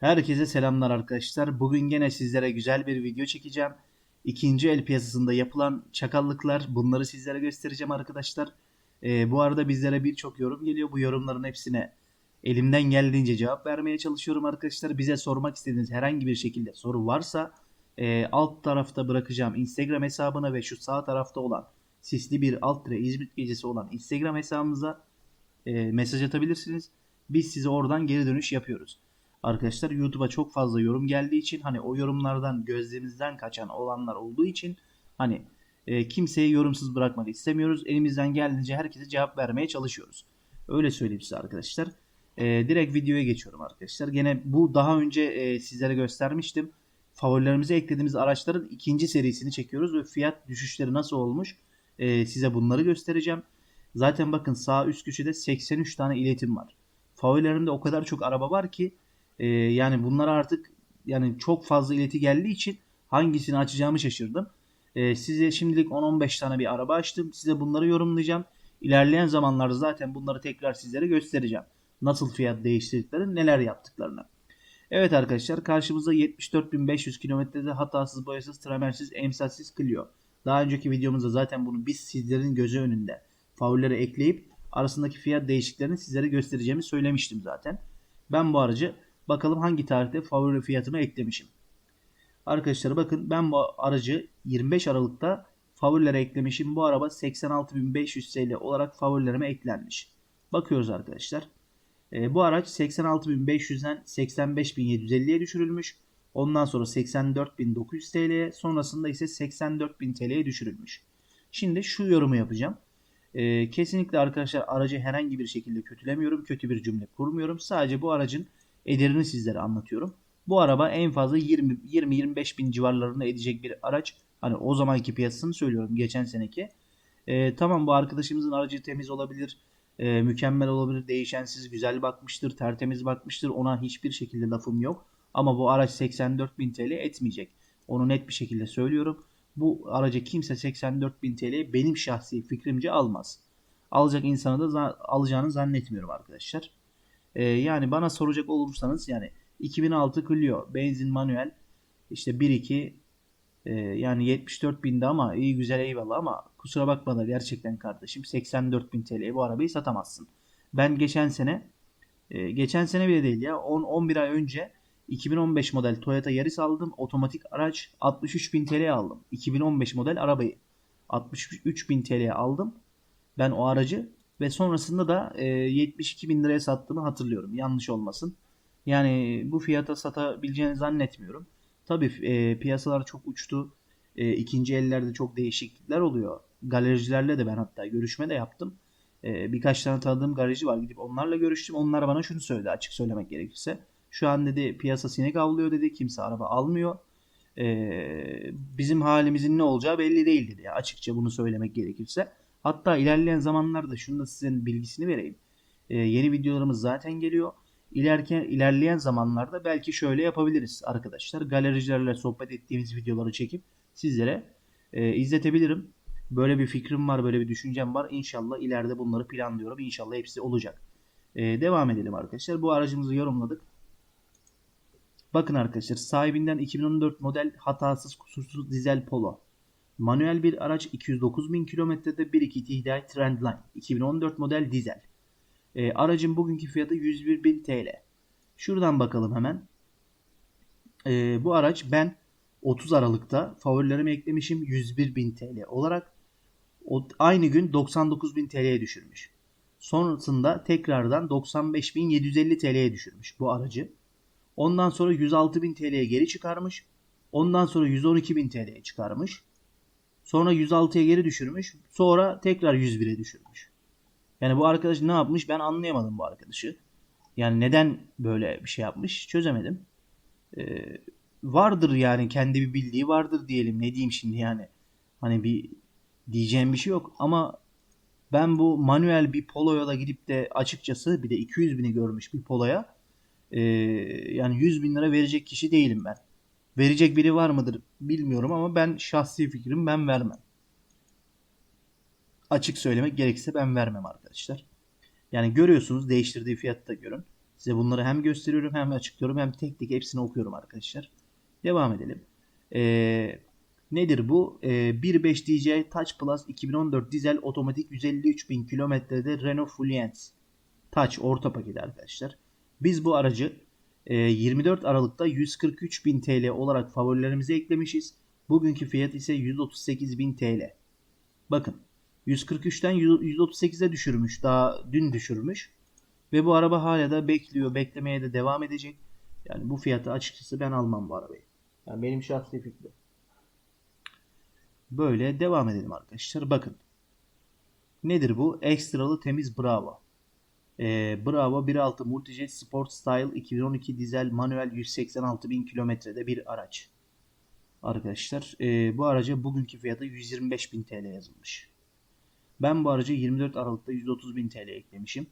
Herkese selamlar arkadaşlar. Bugün gene sizlere güzel bir video çekeceğim. İkinci el piyasasında yapılan çakallıklar bunları sizlere göstereceğim arkadaşlar. Ee, bu arada bizlere birçok yorum geliyor. Bu yorumların hepsine elimden geldiğince cevap vermeye çalışıyorum arkadaşlar. Bize sormak istediğiniz herhangi bir şekilde soru varsa e, alt tarafta bırakacağım Instagram hesabına ve şu sağ tarafta olan sisli bir alt tire İzmit gecesi olan Instagram hesabımıza e, mesaj atabilirsiniz. Biz size oradan geri dönüş yapıyoruz. Arkadaşlar YouTube'a çok fazla yorum geldiği için hani o yorumlardan gözlemimizden kaçan olanlar olduğu için hani e, kimseyi yorumsuz bırakmak istemiyoruz. Elimizden geldiğince herkese cevap vermeye çalışıyoruz. Öyle söyleyeyim size arkadaşlar. E, direkt videoya geçiyorum arkadaşlar. Gene bu daha önce e, sizlere göstermiştim. Favorilerimize eklediğimiz araçların ikinci serisini çekiyoruz ve fiyat düşüşleri nasıl olmuş e, size bunları göstereceğim. Zaten bakın sağ üst köşede 83 tane iletim var. Favorilerimde o kadar çok araba var ki e, yani bunlara artık yani çok fazla ileti geldiği için hangisini açacağımı şaşırdım. E, size şimdilik 10-15 tane bir araba açtım. Size bunları yorumlayacağım. İlerleyen zamanlarda zaten bunları tekrar sizlere göstereceğim. Nasıl fiyat değiştirdiklerini, neler yaptıklarını. Evet arkadaşlar karşımızda 74.500 kilometrede hatasız, boyasız, tramersiz, emsalsiz Clio. Daha önceki videomuzda zaten bunu biz sizlerin gözü önünde favorilere ekleyip arasındaki fiyat değişikliklerini sizlere göstereceğimi söylemiştim zaten. Ben bu aracı bakalım hangi tarihte favori fiyatımı eklemişim. Arkadaşlar bakın ben bu aracı 25 Aralık'ta favorilere eklemişim. Bu araba 86.500 TL olarak favorilerime eklenmiş. Bakıyoruz arkadaşlar. E, bu araç 86.500'den 85.750'ye düşürülmüş. Ondan sonra 84.900 TL'ye sonrasında ise 84.000 TL'ye düşürülmüş. Şimdi şu yorumu yapacağım. E, kesinlikle arkadaşlar aracı herhangi bir şekilde kötülemiyorum. Kötü bir cümle kurmuyorum. Sadece bu aracın ederini sizlere anlatıyorum. Bu araba en fazla 20-25 bin civarlarında edecek bir araç. Hani o zamanki piyasasını söylüyorum geçen seneki. E, tamam bu arkadaşımızın aracı temiz olabilir. E, mükemmel olabilir. Değişensiz güzel bakmıştır. Tertemiz bakmıştır. Ona hiçbir şekilde lafım yok. Ama bu araç 84 bin TL etmeyecek. Onu net bir şekilde söylüyorum. Bu aracı kimse 84 bin TL benim şahsi fikrimce almaz. Alacak insanı da alacağını zannetmiyorum arkadaşlar. Ee, yani bana soracak olursanız yani 2006 Clio benzin manuel işte 1.2 e, yani 74 binde ama iyi güzel eyvallah ama kusura bakma da gerçekten kardeşim 84 bin TL'ye bu arabayı satamazsın. Ben geçen sene e, geçen sene bile değil ya 10-11 ay önce 2015 model Toyota Yaris aldım. Otomatik araç 63 bin TL aldım. 2015 model arabayı 63 bin TL aldım. Ben o aracı ve sonrasında da e, 72 bin liraya sattığımı hatırlıyorum. Yanlış olmasın. Yani bu fiyata satabileceğini zannetmiyorum. Tabii e, piyasalar çok uçtu. E, ikinci ellerde çok değişiklikler oluyor. Galericilerle de ben hatta görüşme de yaptım. E, birkaç tane tanıdığım galerici var. Gidip onlarla görüştüm. Onlar bana şunu söyledi açık söylemek gerekirse. Şu an dedi piyasa sinek avlıyor dedi. Kimse araba almıyor. Ee, bizim halimizin ne olacağı belli değil dedi. Açıkça bunu söylemek gerekirse. Hatta ilerleyen zamanlarda şunu da sizin bilgisini vereyim. Ee, yeni videolarımız zaten geliyor. İlerken, ilerleyen zamanlarda belki şöyle yapabiliriz arkadaşlar. Galericilerle sohbet ettiğimiz videoları çekip sizlere e, izletebilirim. Böyle bir fikrim var, böyle bir düşüncem var. İnşallah ileride bunları planlıyorum. İnşallah hepsi olacak. Ee, devam edelim arkadaşlar. Bu aracımızı yorumladık. Bakın arkadaşlar sahibinden 2014 model hatasız kusursuz dizel Polo. Manuel bir araç 209 bin kilometrede 1.2 TDI Trendline 2014 model dizel. E, aracın bugünkü fiyatı 101 bin TL. Şuradan bakalım hemen. E, bu araç ben 30 Aralık'ta favorilerime eklemişim 101 bin TL olarak. O, aynı gün 99 bin TL'ye düşürmüş. Sonrasında tekrardan 95.750 TL'ye düşürmüş bu aracı. Ondan sonra 106.000 TL'ye geri çıkarmış. Ondan sonra 112.000 TL'ye çıkarmış. Sonra 106'ya geri düşürmüş. Sonra tekrar 101'e düşürmüş. Yani bu arkadaş ne yapmış ben anlayamadım bu arkadaşı. Yani neden böyle bir şey yapmış çözemedim. Ee, vardır yani kendi bir bildiği vardır diyelim. Ne diyeyim şimdi yani. Hani bir diyeceğim bir şey yok ama ben bu manuel bir poloya da gidip de açıkçası bir de 200 bini görmüş bir poloya e, yani 100 bin lira verecek kişi değilim ben. Verecek biri var mıdır bilmiyorum ama ben şahsi fikrim ben vermem. Açık söylemek gerekirse ben vermem arkadaşlar. Yani görüyorsunuz değiştirdiği fiyatta görün. Size bunları hem gösteriyorum hem açıklıyorum hem tek tek hepsini okuyorum arkadaşlar. Devam edelim. Ee, nedir bu? Ee, 1.5 DJ Touch Plus 2014 dizel otomatik 153 bin kilometrede Renault Fluence. Touch orta paket arkadaşlar. Biz bu aracı 24 Aralık'ta 143 bin TL olarak favorilerimize eklemişiz. Bugünkü fiyat ise 138 bin TL. Bakın 143'ten 138'e düşürmüş. Daha dün düşürmüş. Ve bu araba hala da bekliyor. Beklemeye de devam edecek. Yani bu fiyatı açıkçası ben almam bu arabayı. Yani benim şahsi fikrim. Böyle devam edelim arkadaşlar. Bakın. Nedir bu? Ekstralı temiz Bravo. Ee, Bravo 1.6 Multijet Sport Style 2012 dizel manuel 186 bin kilometrede bir araç. Arkadaşlar e, bu araca bugünkü fiyatı 125 bin TL yazılmış. Ben bu aracı 24 Aralık'ta 130 bin TL eklemişim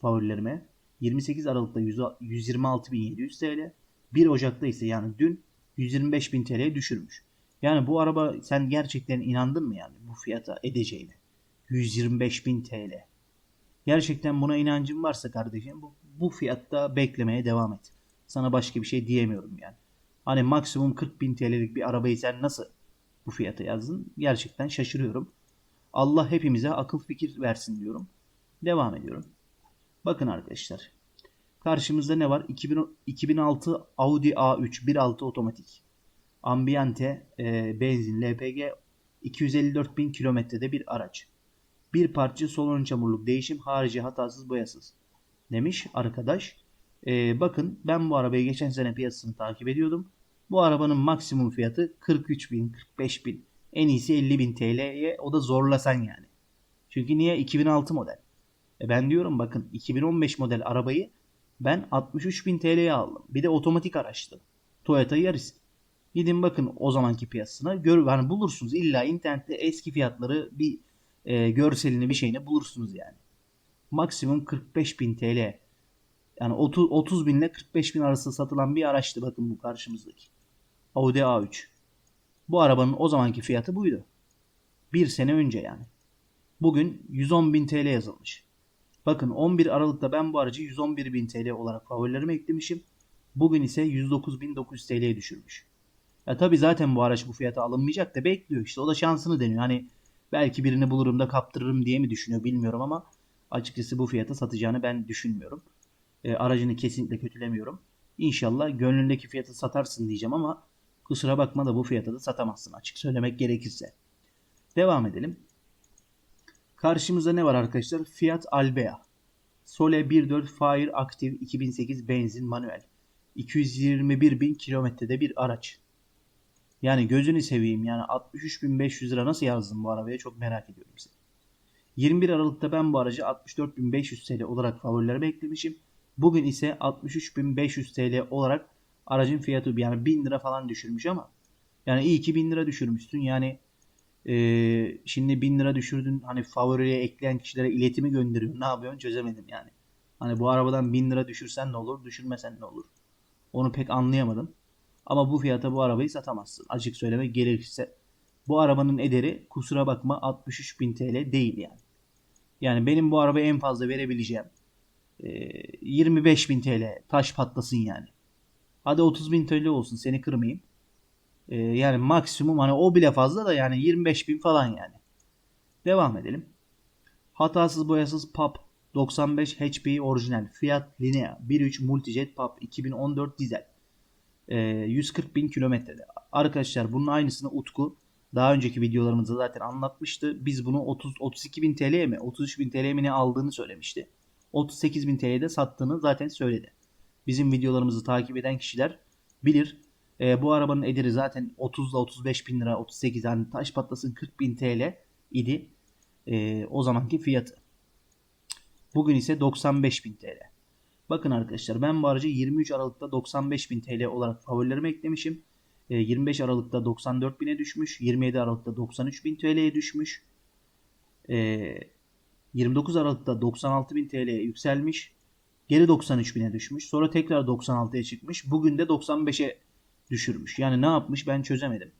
favorilerime. 28 Aralık'ta 126.700 TL. 1 Ocak'ta ise yani dün 125.000 TL'ye düşürmüş. Yani bu araba sen gerçekten inandın mı yani bu fiyata edeceğine? 125.000 TL. Gerçekten buna inancın varsa kardeşim bu, bu fiyatta beklemeye devam et. Sana başka bir şey diyemiyorum yani. Hani maksimum 40.000 TL'lik bir arabayı sen nasıl bu fiyata yazdın? Gerçekten şaşırıyorum. Allah hepimize akıl fikir versin diyorum. Devam ediyorum. Bakın arkadaşlar. Karşımızda ne var? 2000, 2006 Audi A3 1.6 otomatik. Ambiente e, benzin LPG 254 bin kilometrede bir araç. Bir parça sol ön çamurluk değişim harici hatasız boyasız. Demiş arkadaş. E, bakın ben bu arabayı geçen sene piyasasını takip ediyordum. Bu arabanın maksimum fiyatı 43 bin 45 bin. En iyisi 50 bin TL'ye o da zorlasan yani. Çünkü niye? 2006 model. E ben diyorum bakın 2015 model arabayı ben 63.000 TL'ye aldım. Bir de otomatik araçtı. Toyota Yaris. Gidin bakın o zamanki piyasasına. Gör, yani bulursunuz illa internette eski fiyatları bir e, görselini bir şeyini bulursunuz yani. Maksimum 45.000 TL. Yani 30, 30 bin ile 45 bin arası satılan bir araçtı bakın bu karşımızdaki. Audi A3. Bu arabanın o zamanki fiyatı buydu. Bir sene önce yani. Bugün 110 bin TL yazılmış. Bakın 11 Aralık'ta ben bu aracı 111.000 TL olarak favorilerime eklemişim. Bugün ise 109.900 TL'ye düşürmüş. Ya tabi zaten bu araç bu fiyata alınmayacak da bekliyor işte. O da şansını deniyor. Hani belki birini bulurum da kaptırırım diye mi düşünüyor bilmiyorum ama açıkçası bu fiyata satacağını ben düşünmüyorum. E, aracını kesinlikle kötülemiyorum. İnşallah gönlündeki fiyatı satarsın diyeceğim ama kusura bakma da bu fiyata da satamazsın açık söylemek gerekirse. Devam edelim. Karşımızda ne var arkadaşlar? Fiat Albea. Sole 1.4 Fire Active 2008 benzin manuel. 221 bin kilometrede bir araç. Yani gözünü seveyim yani 63.500 lira nasıl yazdım bu arabaya çok merak ediyorum size. 21 Aralık'ta ben bu aracı 64.500 TL olarak favorilerime eklemişim. Bugün ise 63.500 TL olarak aracın fiyatı yani 1000 lira falan düşürmüş ama yani iyi ki 1000 lira düşürmüşsün yani ee, şimdi 1000 lira düşürdün hani favoriye ekleyen kişilere iletimi gönderiyor. Ne yapıyorsun çözemedim yani. Hani bu arabadan 1000 lira düşürsen ne olur düşürmesen ne olur. Onu pek anlayamadım. Ama bu fiyata bu arabayı satamazsın. Açık söylemek gerekirse. Bu arabanın ederi kusura bakma 63.000 TL değil yani. Yani benim bu arabaya en fazla verebileceğim e, 25.000 TL taş patlasın yani. Hadi 30.000 TL olsun seni kırmayayım. Ee, yani maksimum hani o bile fazla da yani 25 bin falan yani. Devam edelim. Hatasız boyasız PAP 95 HP orijinal Fiat Linea 1.3 Multijet PAP 2014 dizel. Ee, 140 bin kilometrede. Arkadaşlar bunun aynısını Utku daha önceki videolarımızda zaten anlatmıştı. Biz bunu 30 32 bin TL'ye mi 33 bin TL'ye mi ne aldığını söylemişti. 38 bin TL'de sattığını zaten söyledi. Bizim videolarımızı takip eden kişiler bilir. E, bu arabanın ederi zaten 30 ile 35 bin lira 38 yani taş patlasın 40 bin TL idi e, o zamanki fiyatı. Bugün ise 95 bin TL. Bakın arkadaşlar ben bu aracı 23 Aralık'ta 95 bin TL olarak favorilerime eklemişim. E, 25 Aralık'ta 94 bine düşmüş. 27 Aralık'ta 93 bin TL'ye düşmüş. E, 29 Aralık'ta 96 bin TL'ye yükselmiş. Geri 93 bine düşmüş. Sonra tekrar 96'ya çıkmış. Bugün de 95'e düşürmüş. Yani ne yapmış ben çözemedim.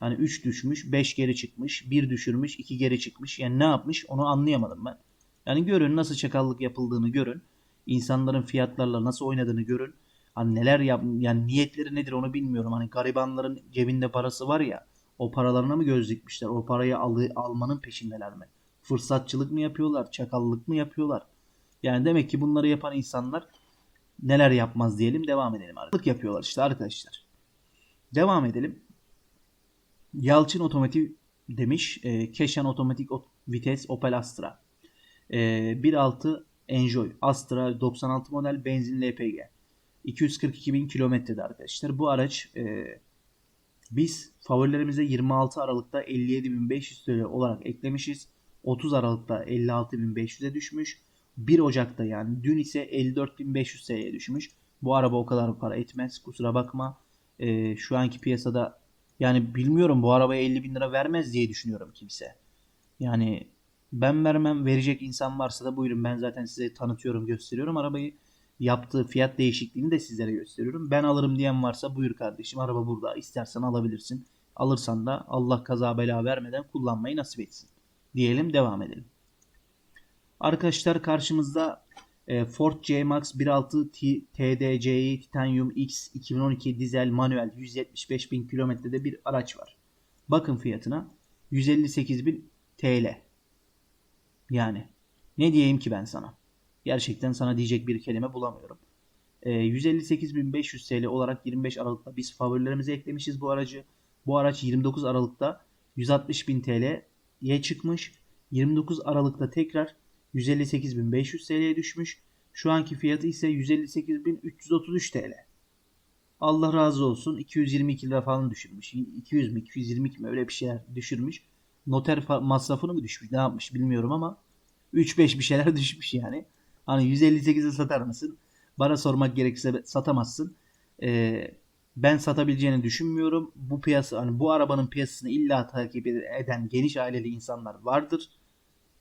Hani 3 düşmüş, 5 geri çıkmış, 1 düşürmüş, 2 geri çıkmış. Yani ne yapmış onu anlayamadım ben. Yani görün nasıl çakallık yapıldığını görün. İnsanların fiyatlarla nasıl oynadığını görün. Hani neler yap yani niyetleri nedir onu bilmiyorum. Hani garibanların cebinde parası var ya o paralarına mı göz dikmişler? O parayı alı, almanın peşindeler mi? Fırsatçılık mı yapıyorlar? Çakallık mı yapıyorlar? Yani demek ki bunları yapan insanlar neler yapmaz diyelim devam edelim. Artık yapıyorlar işte arkadaşlar. Devam edelim. Yalçın Otomotiv demiş. E, Keşan Otomatik Ot- Vites Opel Astra. E, 1.6 Enjoy. Astra 96 model benzin LPG. 242 bin kilometrede arkadaşlar. Bu araç e, biz favorilerimize 26 Aralık'ta 57.500 TL olarak eklemişiz. 30 Aralık'ta 56.500'e düşmüş. 1 Ocak'ta yani dün ise 54.500 TL'ye düşmüş. Bu araba o kadar para etmez kusura bakma. Ee, şu anki piyasada yani bilmiyorum bu arabaya 50 bin lira vermez diye düşünüyorum kimse. Yani ben vermem verecek insan varsa da buyurun ben zaten size tanıtıyorum gösteriyorum arabayı. Yaptığı fiyat değişikliğini de sizlere gösteriyorum. Ben alırım diyen varsa buyur kardeşim araba burada istersen alabilirsin. Alırsan da Allah kaza bela vermeden kullanmayı nasip etsin. Diyelim devam edelim. Arkadaşlar karşımızda e, Ford C-Max 1.6 T- TDCi Titanium X 2012 dizel manuel 175 bin kilometrede bir araç var. Bakın fiyatına 158 bin TL. Yani ne diyeyim ki ben sana? Gerçekten sana diyecek bir kelime bulamıyorum. E, 158.500 TL olarak 25 Aralık'ta biz favorilerimize eklemişiz bu aracı. Bu araç 29 Aralık'ta 160.000 TL'ye çıkmış. 29 Aralık'ta tekrar 158.500 TL'ye düşmüş. Şu anki fiyatı ise 158.333 TL. Allah razı olsun 222 lira falan düşürmüş. 200 mi 222 mi öyle bir şeyler düşürmüş. Noter masrafını mı düşmüş ne yapmış bilmiyorum ama 3-5 bir şeyler düşmüş yani. Hani 158'e satar mısın? Bana sormak gerekirse satamazsın. Ee, ben satabileceğini düşünmüyorum. Bu piyasa hani bu arabanın piyasasını illa takip eden geniş aileli insanlar vardır.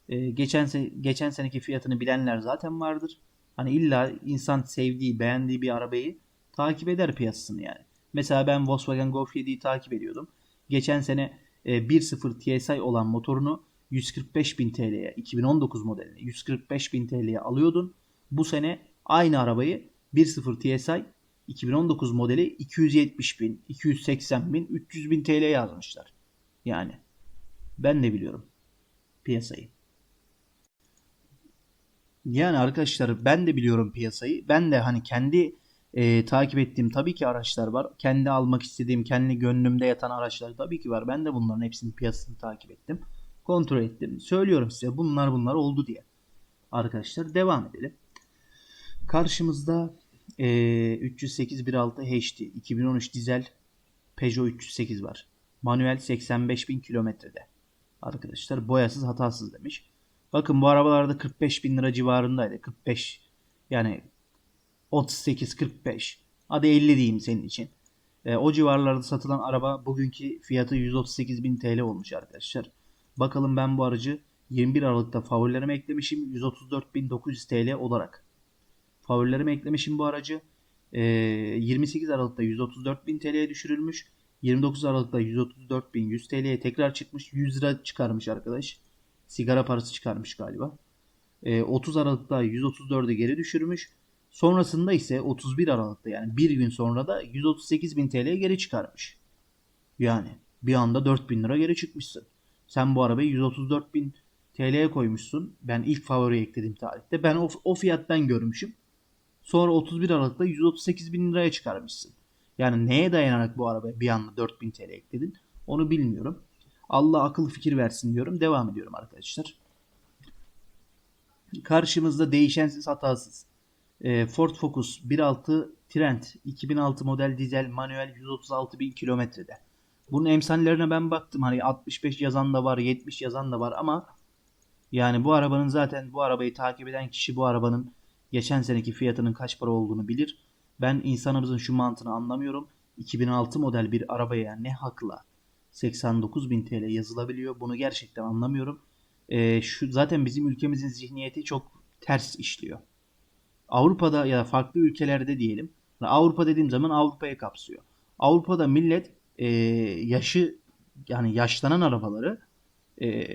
Ee, geçen se- geçen seneki fiyatını bilenler zaten vardır. Hani illa insan sevdiği, beğendiği bir arabayı takip eder piyasasını yani. Mesela ben Volkswagen Golf 7'yi takip ediyordum. Geçen sene 1.0 TSI olan motorunu 145.000 TL'ye 2019 modelini 145.000 TL'ye alıyordun. Bu sene aynı arabayı 1.0 TSI 2019 modeli 270 bin, 280 bin, 300 bin TL yazmışlar. Yani ben de biliyorum piyasayı. Yani arkadaşlar ben de biliyorum piyasayı. Ben de hani kendi e, takip ettiğim tabii ki araçlar var. Kendi almak istediğim, kendi gönlümde yatan araçlar tabii ki var. Ben de bunların hepsinin piyasasını takip ettim. Kontrol ettim. Söylüyorum size bunlar bunlar oldu diye. Arkadaşlar devam edelim. Karşımızda e, 308 1.6 HD 2013 dizel Peugeot 308 var. Manuel 85 bin kilometrede. Arkadaşlar boyasız hatasız demiş. Bakın bu arabalarda 45 bin lira civarındaydı. 45 yani 38-45 hadi 50 diyeyim senin için. E, o civarlarda satılan araba bugünkü fiyatı 138 bin TL olmuş arkadaşlar. Bakalım ben bu aracı 21 Aralık'ta favorilerime eklemişim 134.900 TL olarak. Favorilerime eklemişim bu aracı. E, 28 Aralık'ta 134.000 TL'ye düşürülmüş. 29 Aralık'ta 134.100 TL'ye tekrar çıkmış. 100 lira çıkarmış arkadaş. Sigara parası çıkarmış galiba. E, 30 Aralık'ta 134'e geri düşürmüş. Sonrasında ise 31 Aralık'ta yani bir gün sonra da 138.000 TL'ye geri çıkarmış. Yani bir anda 4.000 lira geri çıkmışsın. Sen bu arabayı 134.000 TL'ye koymuşsun. Ben ilk favoriye eklediğim tarihte. Ben o, o fiyattan görmüşüm. Sonra 31 Aralık'ta 138 bin liraya çıkarmışsın. Yani neye dayanarak bu arabaya bir anda 4000 TL ekledin onu bilmiyorum. Allah akıl fikir versin diyorum. Devam ediyorum arkadaşlar. Karşımızda değişensiz hatasız. Ee, Ford Focus 1.6 Trent 2006 model dizel manuel 136 bin kilometrede. Bunun emsallerine ben baktım. Hani 65 yazan da var 70 yazan da var ama yani bu arabanın zaten bu arabayı takip eden kişi bu arabanın geçen seneki fiyatının kaç para olduğunu bilir. Ben insanımızın şu mantığını anlamıyorum. 2006 model bir arabaya ne hakla 89.000 TL yazılabiliyor. Bunu gerçekten anlamıyorum. Ee, şu zaten bizim ülkemizin zihniyeti çok ters işliyor. Avrupa'da ya da farklı ülkelerde diyelim. Avrupa dediğim zaman Avrupa'ya kapsıyor. Avrupa'da millet e, yaşı yani yaşlanan arabaları e,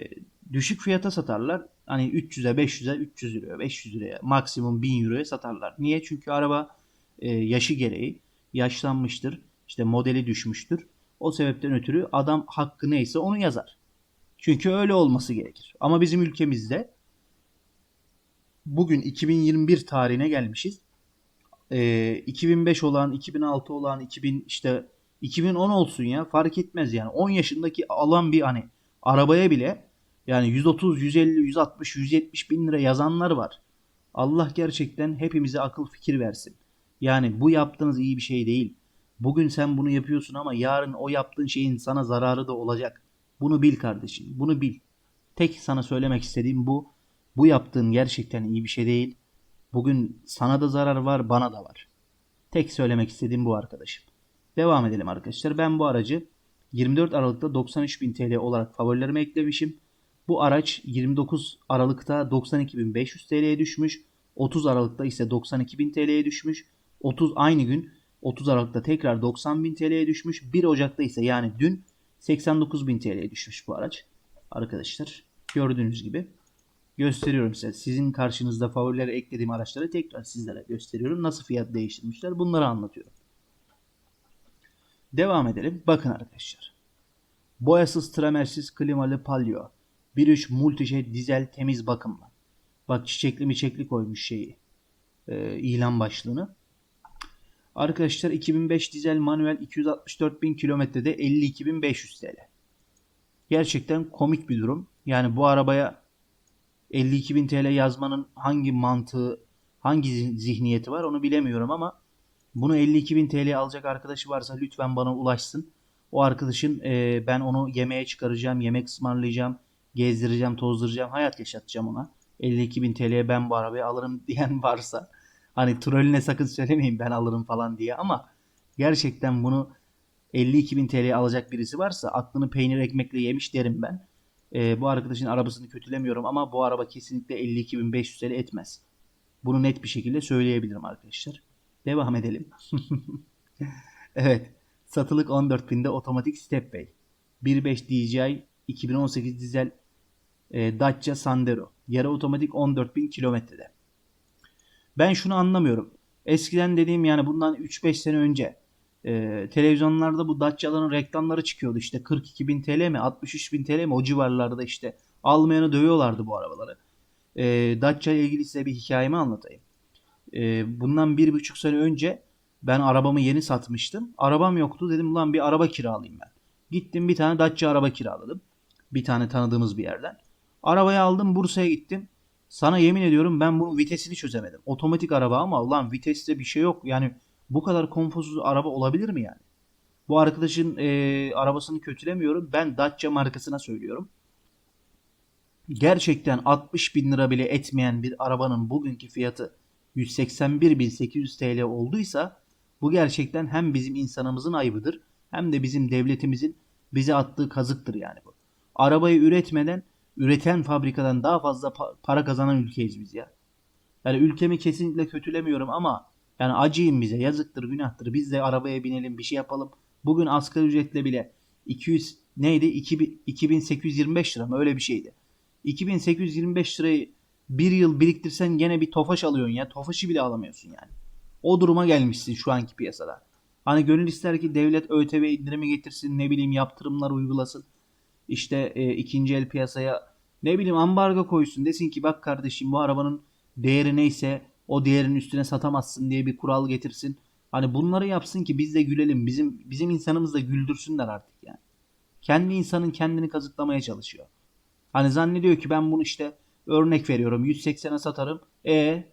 düşük fiyata satarlar. Hani 300'e 500'e 300 liraya 500 liraya maksimum 1000 euroya satarlar. Niye? Çünkü araba e, yaşı gereği yaşlanmıştır. İşte modeli düşmüştür. O sebepten ötürü adam hakkı neyse onu yazar. Çünkü öyle olması gerekir. Ama bizim ülkemizde bugün 2021 tarihine gelmişiz. Ee, 2005 olan, 2006 olan, 2000 işte 2010 olsun ya fark etmez yani. 10 yaşındaki alan bir hani arabaya bile yani 130, 150, 160, 170 bin lira yazanlar var. Allah gerçekten hepimize akıl fikir versin. Yani bu yaptığınız iyi bir şey değil. Bugün sen bunu yapıyorsun ama yarın o yaptığın şeyin sana zararı da olacak. Bunu bil kardeşim. Bunu bil. Tek sana söylemek istediğim bu. Bu yaptığın gerçekten iyi bir şey değil. Bugün sana da zarar var, bana da var. Tek söylemek istediğim bu arkadaşım. Devam edelim arkadaşlar. Ben bu aracı 24 Aralık'ta 93.000 TL olarak favorilerime eklemişim. Bu araç 29 Aralık'ta 92.500 TL'ye düşmüş. 30 Aralık'ta ise 92.000 TL'ye düşmüş. 30 aynı gün 30 Aralık'ta tekrar 90.000 TL'ye düşmüş. 1 Ocak'ta ise yani dün 89.000 TL'ye düşmüş bu araç. Arkadaşlar gördüğünüz gibi gösteriyorum size. Sizin karşınızda favorilere eklediğim araçları tekrar sizlere gösteriyorum. Nasıl fiyat değiştirmişler bunları anlatıyorum. Devam edelim. Bakın arkadaşlar. Boyasız, tramersiz, klimalı Palio. 1.3 multijet dizel temiz bakımla. Bak çiçekli miçekli koymuş şeyi. E, ilan başlığını. Arkadaşlar 2005 dizel manuel 264.000 kilometrede 52.500 TL. Gerçekten komik bir durum. Yani bu arabaya 52.000 TL yazmanın hangi mantığı, hangi zihniyeti var onu bilemiyorum ama bunu 52.000 TL alacak arkadaşı varsa lütfen bana ulaşsın. O arkadaşın e, ben onu yemeğe çıkaracağım, yemek ısmarlayacağım, gezdireceğim, tozduracağım, hayat yaşatacağım ona. 52.000 TL'ye ben bu arabayı alırım diyen varsa hani trolüne sakın söylemeyin ben alırım falan diye ama gerçekten bunu 52.000 TL alacak birisi varsa aklını peynir ekmekle yemiş derim ben. E, bu arkadaşın arabasını kötülemiyorum ama bu araba kesinlikle 52.500 TL etmez. Bunu net bir şekilde söyleyebilirim arkadaşlar. Devam edelim. evet. Satılık 14.000'de otomatik stepway. 1.5 DJI 2018 dizel e, Dacia Sandero. Yarı otomatik 14.000 kilometrede. Ben şunu anlamıyorum. Eskiden dediğim yani bundan 3-5 sene önce e, televizyonlarda bu Dacia'ların reklamları çıkıyordu işte 42.000 TL mi 63.000 TL mi o civarlarda işte almayanı dövüyorlardı bu arabaları. E, Dacia ile ilgili size bir hikayemi anlatayım. E, bundan bir buçuk sene önce ben arabamı yeni satmıştım. Arabam yoktu dedim lan bir araba kiralayayım ben. Gittim bir tane Dacia araba kiraladım. Bir tane tanıdığımız bir yerden. Arabayı aldım Bursa'ya gittim. Sana yemin ediyorum ben bunun vitesini çözemedim. Otomatik araba ama ulan viteste bir şey yok. Yani bu kadar konforsuz araba olabilir mi yani? Bu arkadaşın e, arabasını kötülemiyorum. Ben Dacia markasına söylüyorum. Gerçekten 60 bin lira bile etmeyen bir arabanın bugünkü fiyatı 181.800 TL olduysa bu gerçekten hem bizim insanımızın ayıbıdır hem de bizim devletimizin bize attığı kazıktır yani bu. Arabayı üretmeden üreten fabrikadan daha fazla pa- para kazanan ülkeyiz biz ya. Yani ülkemi kesinlikle kötülemiyorum ama yani acıyın bize yazıktır günahtır biz de arabaya binelim bir şey yapalım. Bugün asgari ücretle bile 200 neydi 2000, 2825 lira mı öyle bir şeydi. 2825 lirayı bir yıl biriktirsen gene bir tofaş alıyorsun ya. Tofaşı bile alamıyorsun yani. O duruma gelmişsin şu anki piyasada. Hani gönül ister ki devlet ÖTV indirimi getirsin ne bileyim yaptırımlar uygulasın. İşte e, ikinci el piyasaya ne bileyim ambargo koysun desin ki bak kardeşim bu arabanın değeri neyse o değerin üstüne satamazsın diye bir kural getirsin. Hani bunları yapsın ki biz de gülelim. Bizim bizim insanımız da güldürsünler artık yani. Kendi insanın kendini kazıklamaya çalışıyor. Hani zannediyor ki ben bunu işte örnek veriyorum 180'e satarım. E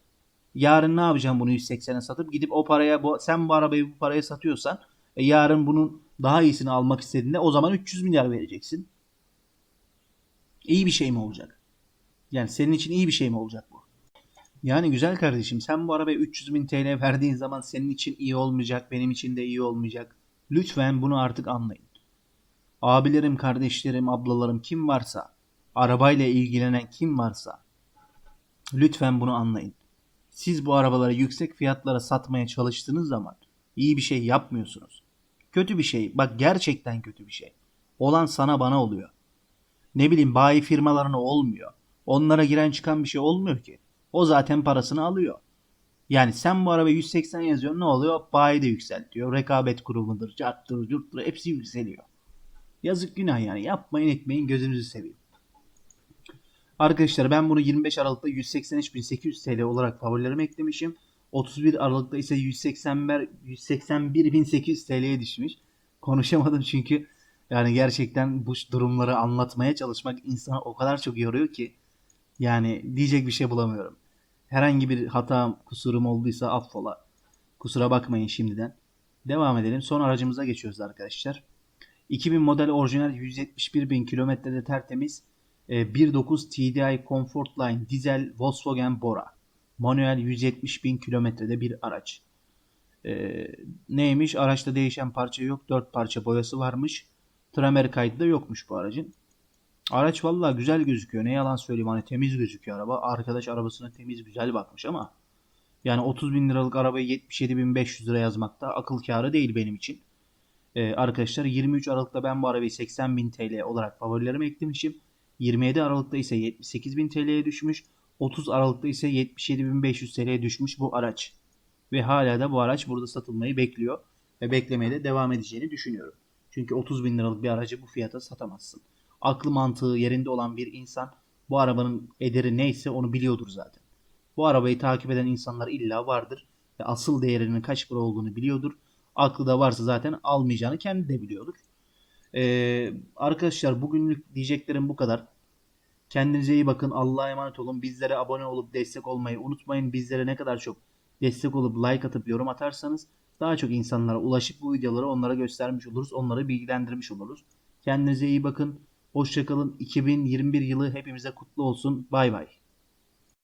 yarın ne yapacağım bunu 180'e satıp gidip o paraya bu, sen bu arabayı bu paraya satıyorsan e, yarın bunun daha iyisini almak istediğinde o zaman 300 milyar vereceksin. İyi bir şey mi olacak? Yani senin için iyi bir şey mi olacak bu? Yani güzel kardeşim sen bu arabaya 300 bin TL verdiğin zaman senin için iyi olmayacak, benim için de iyi olmayacak. Lütfen bunu artık anlayın. Abilerim, kardeşlerim, ablalarım kim varsa, arabayla ilgilenen kim varsa lütfen bunu anlayın. Siz bu arabaları yüksek fiyatlara satmaya çalıştığınız zaman iyi bir şey yapmıyorsunuz. Kötü bir şey. Bak gerçekten kötü bir şey. Olan sana bana oluyor. Ne bileyim bayi firmalarına olmuyor. Onlara giren çıkan bir şey olmuyor ki. O zaten parasını alıyor. Yani sen bu araba 180 yazıyorsun ne oluyor? Bayi de yükseltiyor. Rekabet kurumudur, carttır, curttur hepsi yükseliyor. Yazık günah yani. Yapmayın etmeyin gözünüzü seveyim. Arkadaşlar ben bunu 25 Aralık'ta 183.800 TL olarak favorilerime eklemişim. 31 Aralık'ta ise 181 181.800 TL'ye düşmüş. Konuşamadım çünkü yani gerçekten bu durumları anlatmaya çalışmak insanı o kadar çok yoruyor ki yani diyecek bir şey bulamıyorum. Herhangi bir hatam, kusurum olduysa affola. Kusura bakmayın şimdiden. Devam edelim. Son aracımıza geçiyoruz arkadaşlar. 2000 model orijinal 171 bin kilometrede tertemiz e, 1.9 TDI Comfortline dizel Volkswagen Bora. Manuel 170 bin kilometrede bir araç. E, neymiş? Araçta değişen parça yok. 4 parça boyası varmış. Tramer kaydı da yokmuş bu aracın. Araç vallahi güzel gözüküyor. Ne yalan söyleyeyim hani temiz gözüküyor araba. Arkadaş arabasına temiz güzel bakmış ama yani 30 bin liralık arabayı 77.500 lira yazmakta akıl kârı değil benim için. Ee, arkadaşlar 23 Aralık'ta ben bu arabayı 80.000 TL olarak favorilerime eklemişim. 27 Aralık'ta ise 78.000 TL'ye düşmüş. 30 Aralık'ta ise 77.500 TL'ye düşmüş bu araç. Ve hala da bu araç burada satılmayı bekliyor. Ve beklemeye de devam edeceğini düşünüyorum. Çünkü 30 bin liralık bir aracı bu fiyata satamazsın. Aklı mantığı yerinde olan bir insan bu arabanın ederi neyse onu biliyordur zaten. Bu arabayı takip eden insanlar illa vardır. Ve asıl değerinin kaç para olduğunu biliyordur. Aklı da varsa zaten almayacağını kendi de biliyordur. Ee, arkadaşlar bugünlük diyeceklerim bu kadar. Kendinize iyi bakın. Allah'a emanet olun. Bizlere abone olup destek olmayı unutmayın. Bizlere ne kadar çok destek olup like atıp yorum atarsanız daha çok insanlara ulaşıp bu videoları onlara göstermiş oluruz. Onları bilgilendirmiş oluruz. Kendinize iyi bakın. Hoşçakalın. 2021 yılı hepimize kutlu olsun. Bay bay.